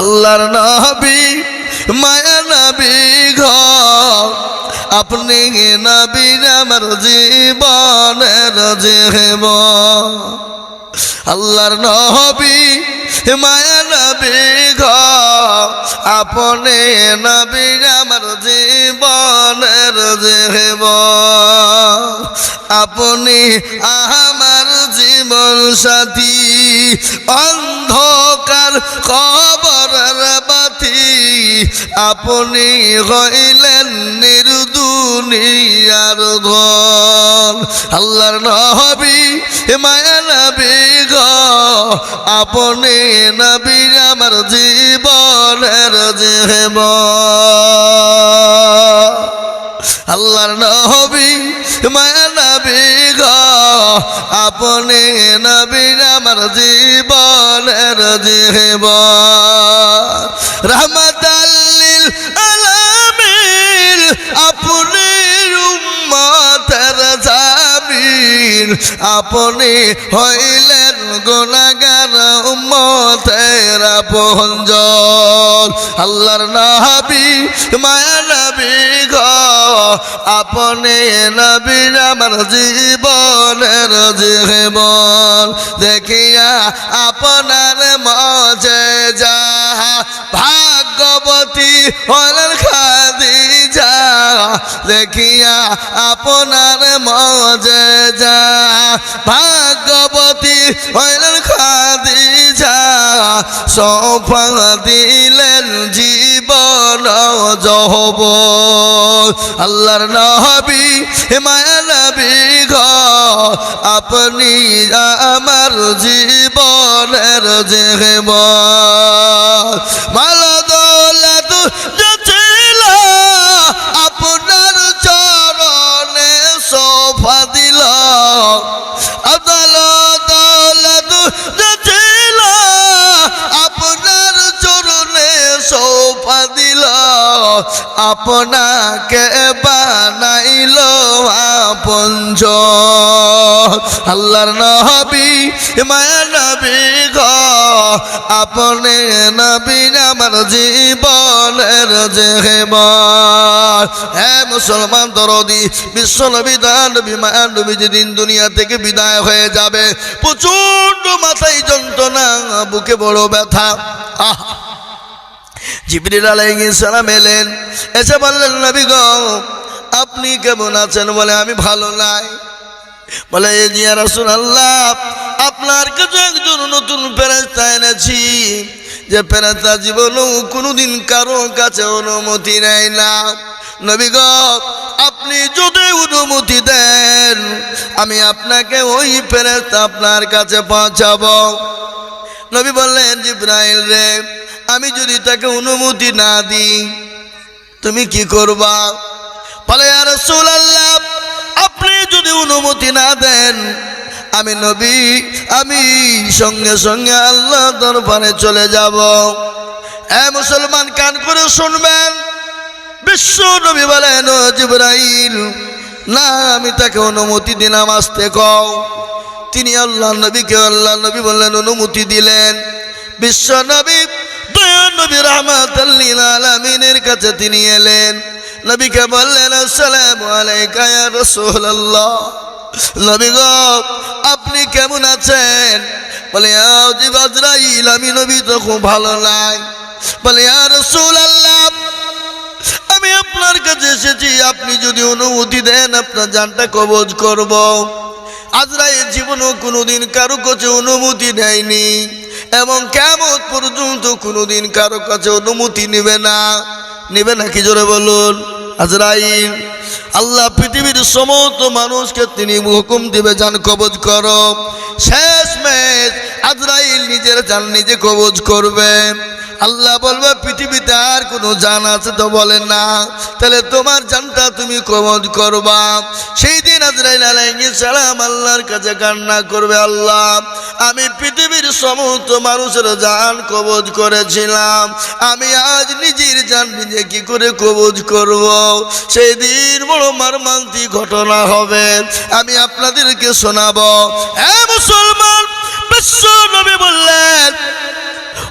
আল্লাহর নবী, মায়া নবী ঘ আপনি নবী আমার জীবনের জীব আল্লাহর নবী, মায়া নবী ঘ আপনি নবী আমার জীবনের জীব। আপনি আমার জীবন সাথী, অন্ধকার খবরের বাতি। আপনি হইলেন নির্দুনিয়ার ধন। আল্লাহর নবী, মায়া নবী গ। আপনি নবী আমার জীবনের জীব আল্লাহর নবী, মায়া নবী গ, আপনি নবী আমার জীবনের জীব রহমতাল্লিল আলামিন, আপনি উম্মতের জামিন। আপনি হইলেন গুণাগার উম্মতের পঞ্জল আল্লাহর নবী, মায়া নবী গ, আপনি নবী আমার জীবনের জীবন। দেখিয়া আপনার মজে যাহা ভাগ্যবতী হলেন খাদিজা দেখিয়া আপনার মজে যা। ভাগ্যবতী হইলেন খাদিজা সফা দিলেন জীবন জহব আল্লাহর নবী মায়া ঘ আপনি আমার জীবনের জীব মাল আপনাকে বানাইল আপঞ্জ আল্লাহর নবী, মায়া নবী গ, আপনি নবী আমার জীবনের যেব হে মুসলমান দরদি বিশ্ব নবী দান নবী মায়া নবী যেদিন দুনিয়া থেকে বিদায় হয়ে যাবে প্রচণ্ড মাথায় যন্ত্রণা, বুকে বড় ব্যথা। আহ! জিবরিল আলাইহিস সালাম এলেন। এসে বললেন, নবী গো, আপনি কেমন আছেন? বলে, আমি ভালো নাই। বলে, এ জিয়া রাসূল আল্লাহ আপনার কাছে একজন নতুন ফেরেশতা এনেছি, যে ফেরেশতা জীবনও কোনোদিন কারও কাছে অনুমতি নেয় না। নবী গো, আপনি যদি অনুমতি দেন, আমি আপনাকে ওই ফেরেশতা আপনার কাছে পৌঁছাবো। নবী বললেন, জিব্রাইল রে আমি যদি তাকে অনুমতি না দিই, তুমি কি করবা? বলে আর আল্লাহ আপনি যদি অনুমতি না দেন, আমি নবী, আমি সঙ্গে সঙ্গে আল্লাহ দরবারে চলে যাব। এ মুসলমান কান করে শুনবেন। বিশ্ব নবী বলেন জিব্রাইল, না, আমি তাকে অনুমতি দিলাম, আসতে কও। তিনি আল্লাহ নবীকে, আল্লাহ নবী বললেন, অনুমতি দিলেন। বিশ্ব নবী নবী রহমাতাল্লিল আলামিনের কাছে তিনি এলেন। নবীকে বললেন, আসসালামু আলাইকা ইয়া রাসূলুল্লাহ। নবী আপনি কেমন আছেন? বলে ইয়া আমি নবী তো খুব ভালো নাই। বলে, ইয়া রাসূলুল্লাহ, আমি আপনার কাছে এসেছি, আপনি যদি অনুমতি দেন, আপনার জানটা কবজ করব। আজরাইল জীবনও কোনোদিন কারও কাছে অনুমতি নেয়নি এবং কেমন পর্যন্ত কোনোদিন কারও কাছে অনুমতি নেবে না নেবে না কি জোরে বলুন? আজরাইল, আল্লাহ পৃথিবীর সমস্ত মানুষকে তিনি হুকুম দিবে, যান কবজ কর। শেষ মেশ আজরাইল নিজের যান নিজে কবজ করবে। আল্লাহ বলবে, পৃথিবীতে আর কোনো জান আছে তো বলে না। তাহলে তোমার জানটা তুমি কবজ করবা। সেই দিন আজরাইল আলাইহিস সালাম আল্লাহর কাছে কান্না করবে, আল্লাহ আমি পৃথিবীর সমস্ত মানুষের জান কবজ করেছিলাম। আমি আজ নিজের জান নিজে কি করে কবজ করব? সেই দিন বড় মর্মান্তিক ঘটনা হবে। আমি আপনাদেরকে শোনাব। হ্যাঁ মুসলমান, বিশ্ব নবী বললেন,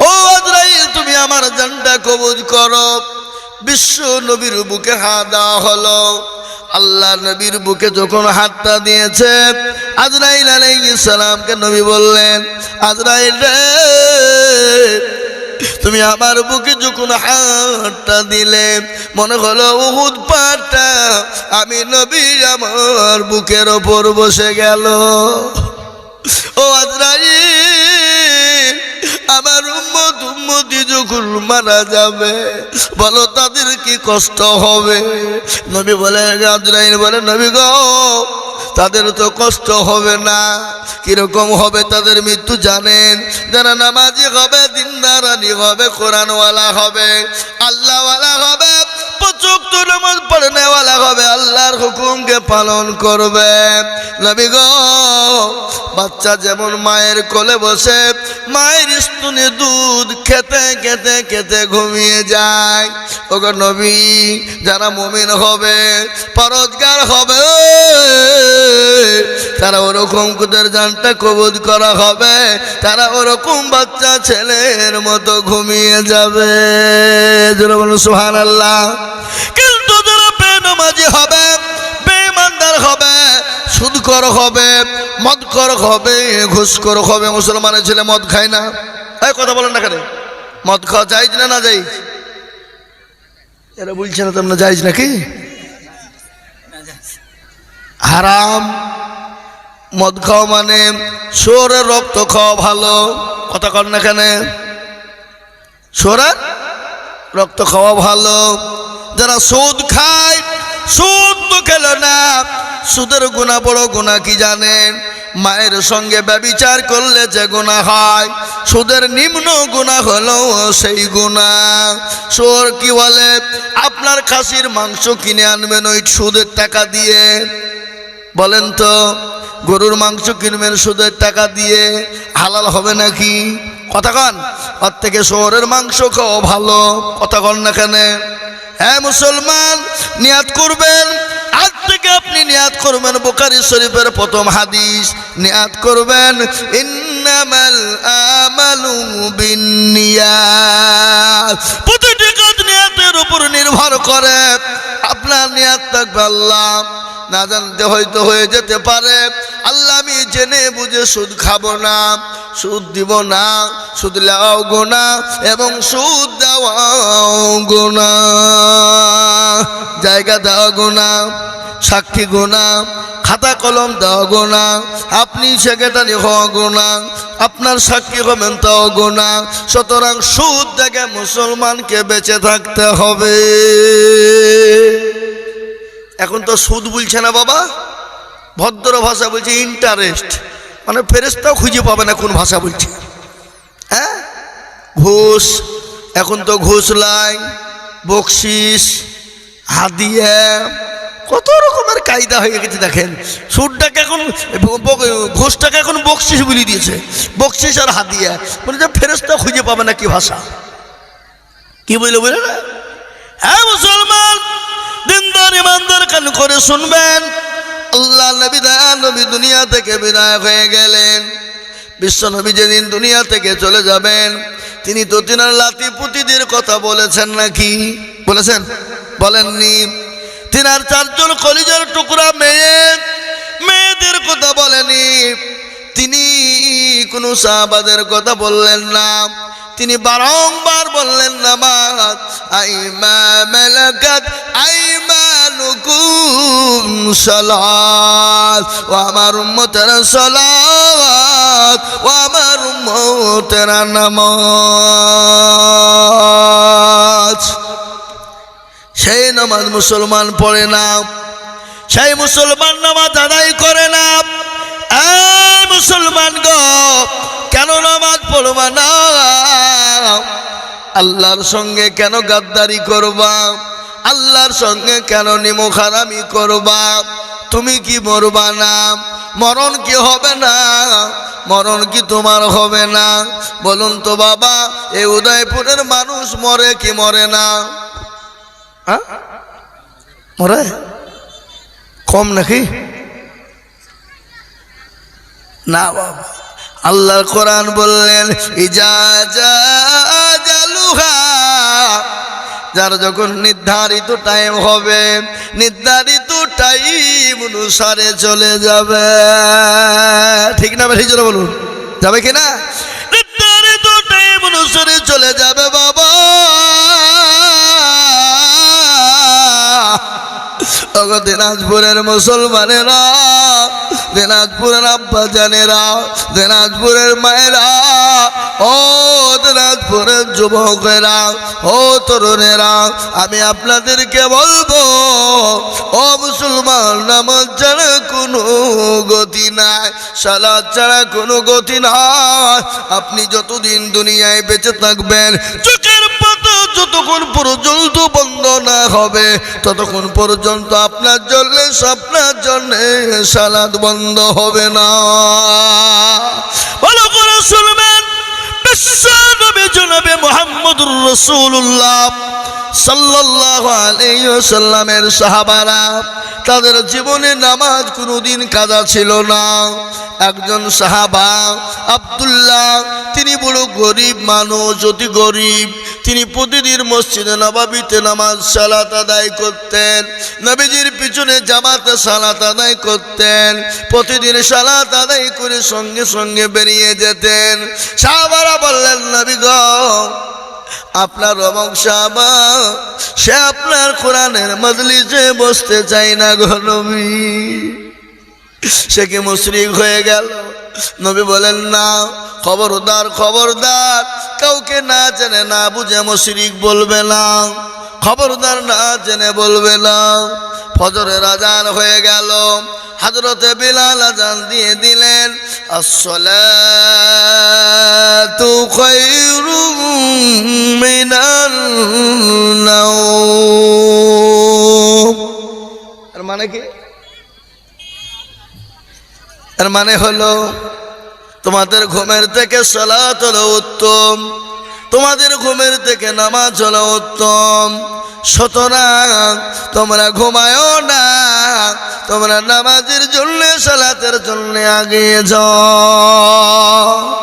ও আজরাইল, তুমি আমার জানটা কবজ করো। বিশ্ব নবীর বুকে হাত দেওয়া হলো। আল্লাহ নবীর বুকে যখন হাতটা দিয়েছে, আজরাইল আলাইহিস সালামকে নবী বললেন, আজরাইল তুমি আমার বুকে যখন হাতটা দিলে, মনে হলো উহুদ পাটটা আমি নবী আমার বুকের ওপর বসে গেল। ও আজরাইল মারা যাবে। বলো, তাদের কি কষ্ট হবে? নবী বলে বলে, নবী গ, তাদের তো কষ্ট হবে না। কীরকম হবে তাদের মৃত্যু জানেন? যারা নামাজি হবে দিনদারানি হবে, কোরআনওয়ালা হবে, আল্লাহওয়ালা হবে পচুক্ত নামাজ পড়ে নেওয়ালা হবে আল্লাহর হুকুমকে পালন করবে। বাচ্চা যেমন মায়ের কোলে বসে, মায়ের স্তনে দুধ খেতে খেতে খেতে ঘুমিয়ে যায়। ওগো নবী, যারা মুমিন হবে, পরোজগার হবে, তারা ওরকম কুদের জানটা কবুজ করা হবে, তারা ওরকম বাচ্চা ছেলের মতো ঘুমিয়ে যাবে। সুহান আল্লাহ কিন্তু যারা বেনমাজি হবে বেমানদার হবে, সুদকর হবে, মদকর হবে ঘুষকর হবে, মুসলমানের ছেলে মদ খায় না। এই কথা বলেন না কেন? মদ খাওয়া যাইজ না না যাইজ এরা বলছে না তোমরা যাইজ নাকি? হারাম। মদ খাওয়া মানে সোরের রক্ত খাওয়া ভালো। কথা কর না কেন? সোরের রক্ত খাওয়া ভালো। যারা সুদ খায়, সুদ তো খেলো না। সুদের গুণা বড় গুণা কি জানেন? মায়ের সঙ্গে ব্যবিচার করলে যে গুণা হয়, সুদের নিম্ন গুণা হলো সেই গুণা। সোর কি বলে? আপনার খাসির মাংস কিনে আনবেন ওই সুদের টাকা দিয়ে। বলেন তো, গরুর মাংস কিনবেন সুদের টাকা দিয়ে, হালাল হবে নাকি? কথা কন ওর থেকে শহরের মাংস খাওয়া ভালো। কথা কন না কেন? হ্যাঁ মুসলমান, নিয়াত করবেন। আজ থেকে আপনি নিয়াত করবেন বোকারি শরীফের প্রথম হাদিস। নিয়াত করবেন, ইন্নামাল আমালু বিনিয়াত প্রতিটি কাজ নিয়াতের উপর নির্ভর করে। আপনার নিয়াত থাকবে আল্লাহ। না জানতে হয়তো হয়ে যেতে পারে। আল্লাহ আমি জেনে বুঝে সুদ খাব না, সুদ দিব না, সুদ লেওয়াও গোনা এবং সুদ দেওয়াও গোনা জায়গা দেওয়া গোনা সাক্ষী গোনা খাতা কলম দেওয়া গোনা আপনি সেক্রেটারি হওয়া গোনা আপনার সাক্ষী হবেন তাও গোনা সুতরাং সুদ থেকে মুসলমানকে বেঁচে থাকতে হবে। এখন তো সুদ বলছে না বাবা। ভদ্র ভাষা বলছে ইন্টারেস্ট মানে ফেরেস্তাও খুঁজে পাবে না কোন ভাষা বলছে। হ্যাঁ? ঘুষ। এখন তো ঘুষ লাই বকশিস, হাদিয়া, কত রকমের কায়দা হয়ে গেছে দেখেন। সুদটাকে এখন ঘোষটাকে এখন বকশিস বলে দিয়েছে। বকশিস আর হাদিয়া। মানে যে ফেরেস্তা খুঁজে পাবে না কি ভাষা। কি বলে বলে না? হ্যাঁ মুসলমান! করে শুনবেন। আল্লাহ নবী দয়া নবী দুনিয়া থেকে বিদায় হয়ে গেলেন। বিশ্ব নবী যেদিন দুনিয়া থেকে চলে যাবেন, তিনি তো তিনার লাতি পুতিদের কথা বলেছেন নাকি? বলেছেন? বলেননি। তিনার চারজন কলিজার টুকরা মেয়ে, মেয়েদের কথা বলেনি তিনি কোনো সাহাবাদের কথা বললেন না। তিনি বারংবার বললেন, নামাজ আইমা মেলাকাত সালাত, ও আমার উম্মতের সালাত, ও আমার উম্মতের নামাজ। সেই নামাজ মুসলমান পড়ে না, সেই মুসলমান নামাজ আদায় করে না। মুসলমান গো, কেন নামাজ পড়বা না? আল্লাহর সঙ্গে কেন গাদ্দারি করবা? আল্লাহর সঙ্গে কেন নিমখারামি করবা? তুমি কি মরবা না? মরণ কি হবে না? মরণ কি তোমার হবে না? বলুন তো বাবা এই উদয়পুরের মানুষ মরে কি মরে না? হ্যাঁ? মরে? কম নাকি? না বাবা। আল্লাহর কোরআন বললেন, ইজা জালুহা যার যখন নির্ধারিত টাইম হবে, নির্ধারিত টাইম অনুসারে চলে যাবে। ঠিক না ঠিক জন্য বলুন, যাবে কি না? নির্ধারিত টাইম অনুসারে চলে যাবে বাবা। দিনাজপুরের মুসলমানেরা দিনাজপুরের আব্বা জানেরা, দিনাজপুরের মায়েরা, ও দিনাজপুরের যুবকেরা, ও তরুণেরা, আমি আপনাদেরকে বলব, ও মুসলমান নামাজ ছাড়া কোনো গতি নাই, সালাদ ছাড়া কোনো গতি নাই। আপনি যতদিন দুনিয়ায় বেঁচে থাকবেন পাতা যতক্ষণ পর্যন্ত বন্ধ না হবে, ততক্ষণ পর্যন্ত আপনার জন্য আপনার জন্য সালাদ বন্ধ হবে না। ভালো করে শুনবেন বিশ্বনবী জনাবে মোহাম্মদুর রসুল্লাহ ওয়াসাল্লামের সাহাবারা, তাদের জীবনে নামাজ কোনোদিন কাজা ছিল না। একজন সাহাবা, আব্দুল্লাহ, তিনি বড় গরিব মানুষ, অতি গরিব। তিনি প্রতিদিন মসজিদে নবাবিতে নামাজ, সালাত আদায় করতেন। নবীজির পিছনে জামাতে সালাত আদায় করতেন। প্রতিদিন সালাত আদায় করে সঙ্গে সঙ্গে বেরিয়ে যেতেন। সাহাবারা বললেন, নবী আপনার রমক সাহাবা, সে আপনার কোরআনের মজলিসে বসতে চাই না গো সে কি মুশরিক হয়ে গেল? নবী বলেন, না, খবরদার খবরদার কাউকে না জেনে, না বুঝে মুশরিক বলবে না। খবরদার না জেনে বলবে না। ফজরের আজান হয়ে গেল। হাজরতে বিলাল আজান দিয়ে দিলেন, আসসালাতু খায়রুম মিনান এর মানে কি? এর মানে হলো তোমাদের ঘুমের থেকে সলা হলো উত্তম। তোমাদের ঘুমের থেকে নামাজ হলো উত্তম। সুতরাং তোমরা ঘুমায়ও না, তোমরা নামাজের জন্য, সালাতের জন্য আগে যাও।